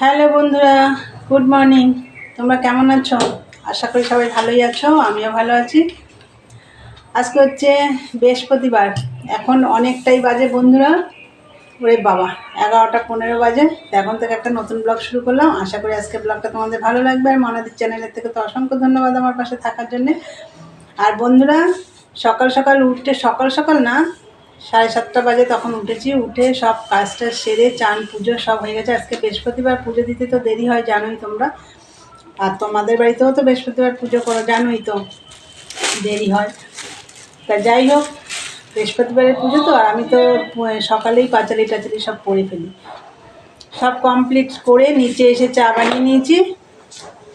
Hello বন্ধুরা, good morning. তোমরা কেমন আছো? আশা করি সবাই ভালোই আছো, আমিও ভালো আছি। আজকে হচ্ছে বৃহস্পতিবার, এখন অনেকটাই বাজে বন্ধুরা। ওরে বাবা, এগারোটা পনেরো বাজে। এখন থেকে একটা নতুন ব্লগ শুরু করলাম। আশা করি আজকে ব্লগটা তোমাদের ভালো লাগবে আর মনাদির চ্যানেলের থেকে তো অসংখ্য ধন্যবাদ আমার পাশে থাকার জন্যে। আর বন্ধুরা, সকাল সকাল উঠতে সকাল সকাল না সাড়ে সাতটা বাজে তখন উঠেছি, উঠে সব কাজটা সেরে চান, পুজো সব হয়ে গেছে। আজকে বৃহস্পতিবার পুজো দিতে তো দেরি হয়, জানোই তোমরা। আর তোমাদের বাড়িতেও তো বৃহস্পতিবার পুজো করো, জানোই তো দেরি হয়। তা যাই হোক, বৃহস্পতিবারের পুজো তো, আর আমি তো সকালেই পাঁচালি টাচালি সব পরে ফেলি। সব কমপ্লিট করে নিচে এসে চা বানিয়ে নিয়েছি।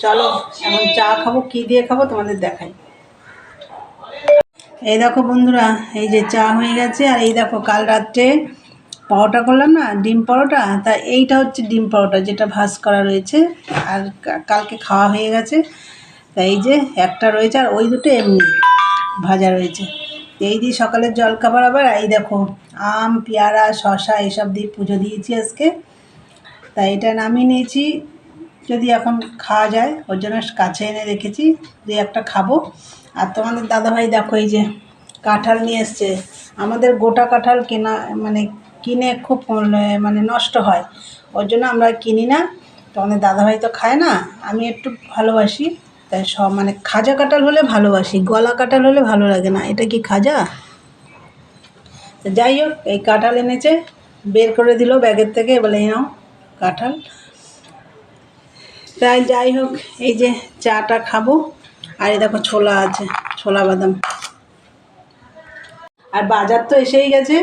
চলো, এখন চা খাব, কী দিয়ে খাব তোমাদের দেখাই। এই দেখো বন্ধুরা, এই যে চা হয়ে গেছে, আর এই দেখো কাল রাত্রে পরোটা করলাম না, ডিম পরোটা? তা এইটা হচ্ছে ডিম পরোটা যেটা ভাজ করা রয়েছে, আর কালকে খাওয়া হয়ে গেছে। তা এই যে একটা রয়েছে, আর ওই দুটো এমনি ভাজা রয়েছে। এই দিয়ে সকালের জল খাবার আবার এই দেখো আম, পেয়ারা শশা এইসব দিয়ে পুজো দিয়েছি আজকে। তা এটা নামিয়ে নিয়েছি। যদি এখন খাওয়া যায়, ওর জন্য কাছে এনে রেখেছি দিয়ে একটা খাব। আর তোমাদের দাদাভাই দেখো এই যে কাঁঠাল নিয়ে এসছে। আমাদের গোটা কাঁঠাল কেনা মানে কিনে খুব মানে নষ্ট হয়। ওর জন্য আমরা কিনি না। তোমাদের দাদাভাই তো খায় না। আমি একটু ভালোবাসি, তাই সব মানে খাজা কাঁঠাল হলে ভালোবাসি, গলা কাঁঠাল হলে ভালো লাগে না। এটা কি খাজা? যাই হোক, এই কাঁঠাল এনেছে, বের করে দিল ব্যাগের থেকে, বলে নাও কাঁঠাল। তাই যাই হোক, এই যে চাটা খাব। আর এই দেখো ছোলা আছে, ছোলা বাদাম। আর বাজার তো এসেই গেছে।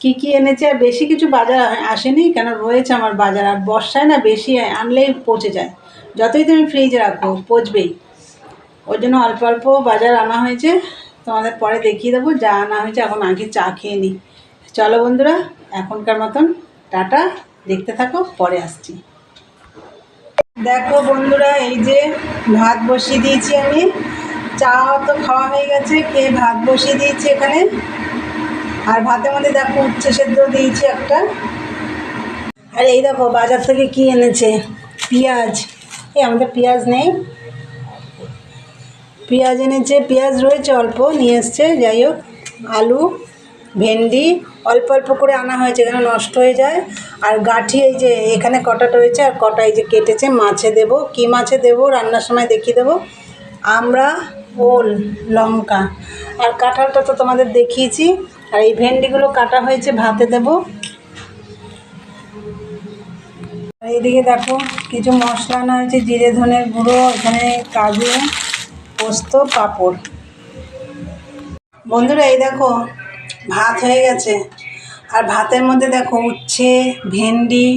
কি কি এনেছে আর বেশি কিছু বাজার আসেনি, কেন রয়েছে আমার বাজার। আর বর্ষায় না বেশি আনলেই পচে যায়। যতই তুমি ফ্রিজে রাখো, পচবেই। ওই জন্য অল্প অল্প বাজার আনা হয়েছে। তোমাদের পরে দেখিয়ে দেবো, যা আনা হয়েছে, এখন আগে চা খেয়ে নিই চলো বন্ধুরা, এখনকার মতন টাটা। দেখতে থাকো, পরে আসছি। দেখো বন্ধুরা, এই যে ভাত বসিয়ে দিয়েছি আমি। চা তো খাওয়া হয়ে গেছে খেয়ে ভাত বসিয়ে দিয়েছি এখানে? আর ভাতের মধ্যে দেখো উচ্ছে সেদ্ধ দিয়েছি একটা। আর এই দেখো, বাজার থেকে কি এনেছে? পেঁয়াজ। এই আমাদের পেঁয়াজ নেই। পেঁয়াজ এনেছে, পেঁয়াজ রয়েছে অল্প, নিয়ে এসছে, যাই হোক, আলু। ভেন্ডি, অল্প অল্প করে আনা হয়েছে কেন নষ্ট হয়ে যায়। আর গাঁঠি এই যে এখানে কটাটা রয়েছে আর কটা এই যে কেটেছে, মাছে দেবো। কি মাছে দেবো রান্নার সময় দেখিয়ে দেবো। আমরা ওল, লঙ্কা। আর কাঁঠালটা তো তোমাদের দেখিয়েছি। আর এই ভেন্ডিগুলো কাটা হয়েছে, ভাতে দেবো। এইদিকে দেখো, কিছু মশলা আনা হয়েছে, জিরে ধনের গুঁড়ো, এখানে কাজু, পোস্ত, পাঁপড়। বন্ধুরা, এই দেখো ভাত হয়ে গেছে। আর ভাতের মধ্যে দেখো উচ্ছে, ভেন্ডি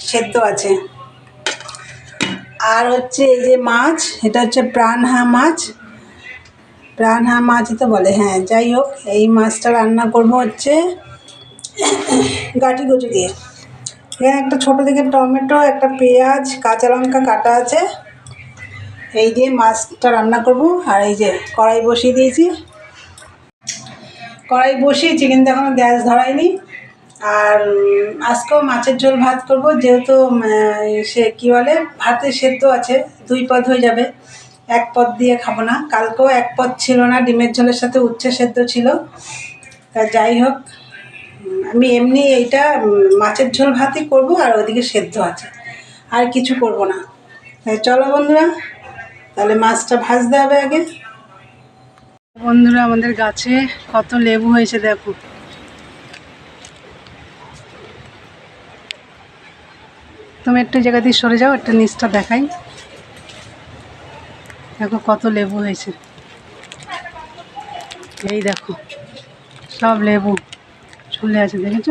সেদ্ধ আছে। আর হচ্ছে এই যে মাছ, এটা হচ্ছে প্রাণহা মাছ। প্রাণহা মাছই তো বলে হ্যাঁ যাই হোক, এই মাছটা রান্না করব হচ্ছে গাটি কচু দিয়ে। এখানে একটা ছোটো দিকে টমেটো, একটা পেঁয়াজ, কাঁচা লঙ্কা কাটা আছে। এই দিয়ে মাছটা রান্না করব। আর এই যে কড়াই বসিয়ে দিয়েছি। কড়াই বসিয়েছি, কিন্তু এখনও গ্যাস ধরাইনি আর আজকেও মাছের ঝোল ভাত করব, যেহেতু সে কী বলে, ভাতে সেদ্ধ আছে, দুই পদ হয়ে যাবে। এক পদ দিয়ে খাব না। কালকেও এক পদ ছিল না, ডিমের ঝোলের সাথে উচ্ছে সেদ্ধ ছিল। তা যাই হোক, আমি এমনি এইটা মাছের ঝোল ভাতই করব, আর ওদিকে সেদ্ধ আছে। আর কিছু করব না। চলো বন্ধুরা, তাহলে মাছটা ভাজতে হবে আগে। বন্ধুরা আমাদের গাছে কত লেবু হয়েছে দেখো। তুমি একটু জায়গা দিয়ে সরে যাও একটা নিচটা দেখাই। দেখো কত লেবু হয়েছে। এই দেখো সব লেবু ঝুলে আছে দেখেছ?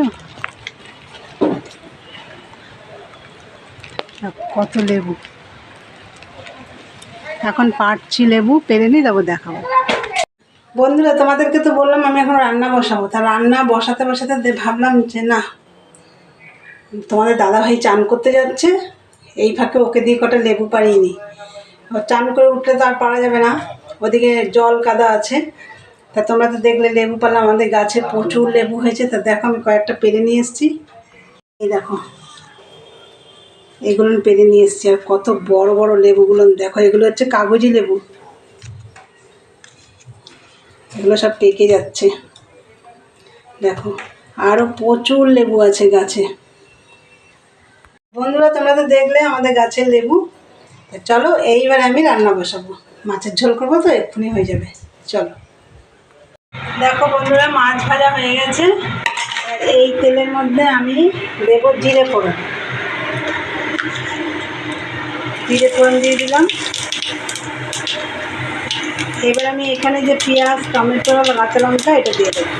দেখো, কত লেবু। এখন পাটছি লেবু পেরে নিই তারপর দেখাবো। বন্ধুরা, তোমাদেরকে তো বললাম আমি এখন রান্না বসাবো। তা রান্না বসাতে বসাতে ভাবলাম যে না, তোমাদের দাদাভাই চান করতে যাচ্ছে, এই ফাঁকে ওকে দিয়ে কটা লেবু পাড়িয়ে চান করে উঠলে তো আর পারা যাবে না, ওদিকে জল কাদা আছে। তা তোমরা তো দেখলে লেবু পালা, আমাদের গাছে প্রচুর লেবু হয়েছে, তা দেখো আমি কয়েকটা পেরে নিয়ে এসেছি। এই দেখো, এগুলো পেরে নিয়ে এসছি, আর কত বড় বড় লেবুগুলো, দেখো এগুলো হচ্ছে কাগজি লেবু। এগুলো সব পেকে যাচ্ছে। দেখো আরও প্রচুর লেবু আছে গাছে। বন্ধুরা, তোমরা তো দেখলে আমাদের গাছের লেবু। চলো, এইবার আমি রান্না বসাবো। মাছের ঝোল করব তো, এক্ষুনি হয়ে যাবে। চলো। দেখো বন্ধুরা, মাছ ভাজা হয়ে গেছে। এই তেলের মধ্যে আমি দেবো জিরে ফোড়ন। জিরে ফোড়ন দিয়ে দিলাম। এবার আমি এখানে যে পেঁয়াজ, টমেটো আর কাঁচা লঙ্কা, এটা দিয়ে দেবো।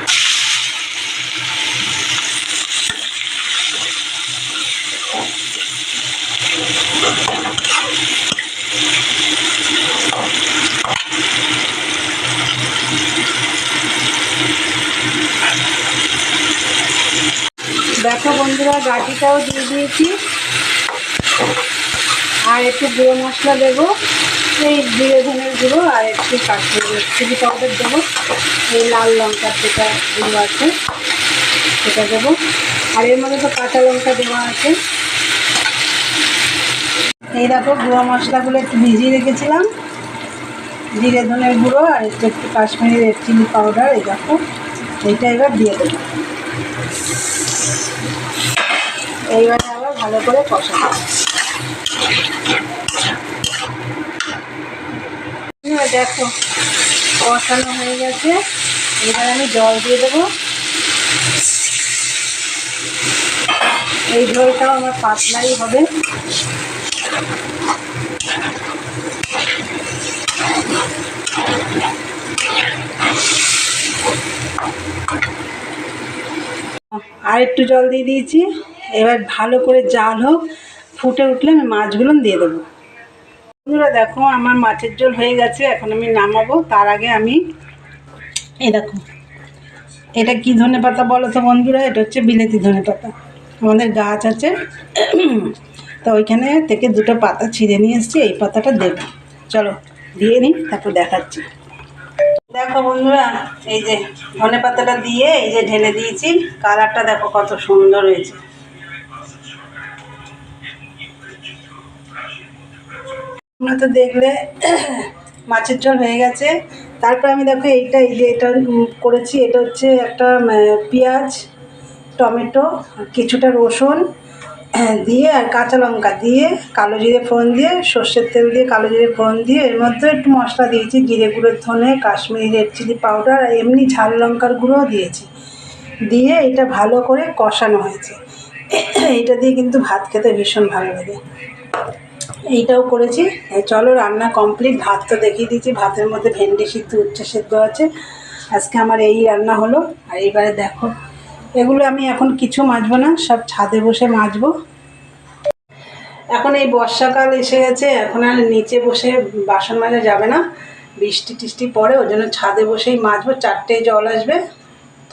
দেখো বন্ধুরা, গাটিটাও দিয়ে দিয়েছি। আর একটু গুঁড়ো মশলা দেবো। এই জিরে ধনের গুঁড়ো আর একটু কাশ্মীরি চিলি পাউডার দেবো। এই লাল লঙ্কার যেটা গুঁড়ো আছে, সেটা দেবো। আর এর মধ্যে তো কাঁচা লঙ্কা দেওয়া আছে। এই দেখো, গুঁড়ো মশলাগুলো একটু ভিজিয়ে রেখেছিলাম। জিরে ধনের গুঁড়ো আর একটু একটু কাশ্মীরি চিলি পাউডার, এই দেখো। এইটা এবার দিয়ে দেবো। এইবারে আবার ভালো করে কষাবো। দেখো, কষানো হয়ে গেছে। এবার আমি জল দিয়ে দেবো। এই ঝোলটাও আমার পাতলাই হবে। আর একটু জল দিয়ে দিয়েছি। এবার ভালো করে জাল হোক, ফুটে উঠলে আমি মাছগুলো দিয়ে দেবো। বন্ধুরা দেখো, আমার মাছের ঝোল হয়ে গেছে, এখন আমি নামাবো। তার আগে আমি এই দেখো, এটা কি ধনে পাতা বলো তো বন্ধুরা? এটা হচ্ছে বিলেতি ধনে পাতা। আমাদের গাছ আছে। তো ওইখানে থেকে দুটো পাতা ছিঁড়ে নিয়ে এসেছি, এই পাতাটা দেবো। চলো, দিয়ে নিই, তারপর দেখাচ্ছি। দেখো বন্ধুরা, এই যে ধনে পাতাটা দিয়ে এই যে ঢেলে দিয়েছি। কালারটা দেখো কত সুন্দর হয়েছে। তো দেখলে, মাছের ঝোল হয়ে গেছে। তারপর আমি দেখো এইটা, এই যে এটা করেছি, এটা হচ্ছে একটা পেঁয়াজ, টমেটো কিছুটা রসুন, দিয়ে, আর কাঁচা লঙ্কা দিয়ে, কালো জিরে ফোড়ন দিয়ে, সর্ষের তেল দিয়ে, কালো জিরে ফোড়ন দিয়ে, এর মধ্যে একটু মশলা দিয়েছি, জিরে গুঁড়োর ধনে, কাশ্মীরি রেড চিলি পাউডার, আর এমনি ঝাল লঙ্কার গুঁড়োও দিয়েছি। দিয়ে এটা ভালো করে কষানো হয়েছে। এটা দিয়ে কিন্তু ভাত খেতে ভীষণ ভালো লাগে। এইটাও করেছি। চলো রান্না কমপ্লিট ভাত তো দেখিয়ে দিয়েছি। ভাতের মধ্যে ভেন্ডি সিদ্ধ, উচ্ছে সিদ্ধ আছে। আজকে আমার এই রান্না হলো। আর এইবারে দেখো, এগুলো আমি এখন কিছু মাজবো না, সব ছাদে বসে মাজবো। এখন এই বর্ষাকাল এসে গেছে, এখন আর নিচে বসে বাসন মাজা যাবে না। বৃষ্টি টিষ্টি পড়ে, ওই জন্য ছাদে বসেই মাজবো। চারটে জল আসবে,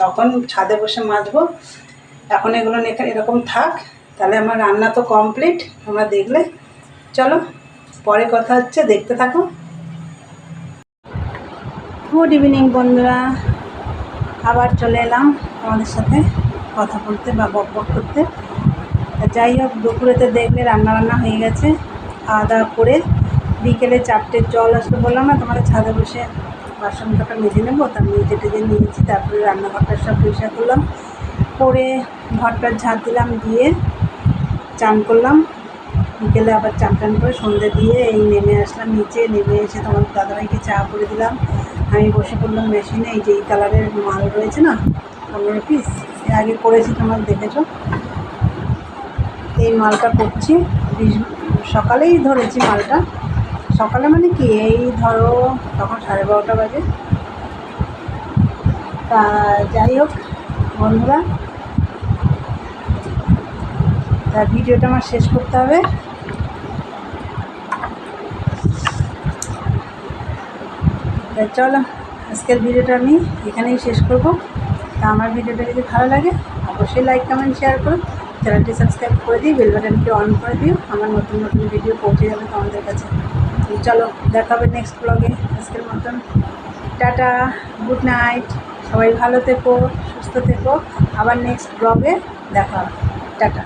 তখন ছাদে বসে মাজবো। এখন এগুলো এরকম থাক, তাহলে আমার রান্না তো কমপ্লিট তোমরা দেখলে। চলো, পরে কথা হচ্ছে, দেখতে থাকো। গুড ইভিনিং বন্ধুরা। আবার চলে এলাম তোমাদের সাথে কথা বলতে বা বক বক করতে যাই হোক দুপুরেতে দেখলে রান্না বান্না হয়ে গেছে। খাওয়া দাওয়া করে বিকেলে চারটে জল আসতে বললাম না, তোমাদের ছাদে বসে বাসন কটা মেজে নেব তার মেজে টেজে নিয়েছি, তারপরে রান্নাঘরটা সব পরিষ্কার করলাম। করে ঘরটার ঝাঁট দিলাম, দিয়ে চান করলাম। বিকেলে আবার চান টান করে সন্ধ্যে দিয়ে এই নেমে আসলাম, নিচে নেমে এসে তোমার দাদাভাইকে চা করে দিলাম। আমি বসে পড়লাম মেশিনে এই যে এই কালারের মাল রয়েছে না, পনেরো পিস এর আগে করেছি তোমার দেখেছ। এই মালটা করছি সকালেই ধরেছি মালটা। সকালে মানে কি, এই ধরো তখন সাড়ে বারোটা বাজে। তা যাই হোক, বন্ধুরা তা ভিডিওটা আমার শেষ করতে হবে। চলো, আজকের ভিডিওটা আমি এখানেই শেষ করব। তা আমার ভিডিওটা যদি ভালো লাগে, অবশ্যই লাইক, কমেন্ট, শেয়ার করুন চ্যানেলটি সাবস্ক্রাইব করে দিই বেল বাটনটি অন করে দিও। আমার নতুন নতুন ভিডিও পৌঁছে যাবে তোমাদের কাছে। চলো, দেখা হবে নেক্সট ব্লগে আজকের মতন টাটা গুড নাইট সবাই ভালো থেকো, সুস্থ থেকো। আবার নেক্সট ব্লগে দেখা হবে। টাটা।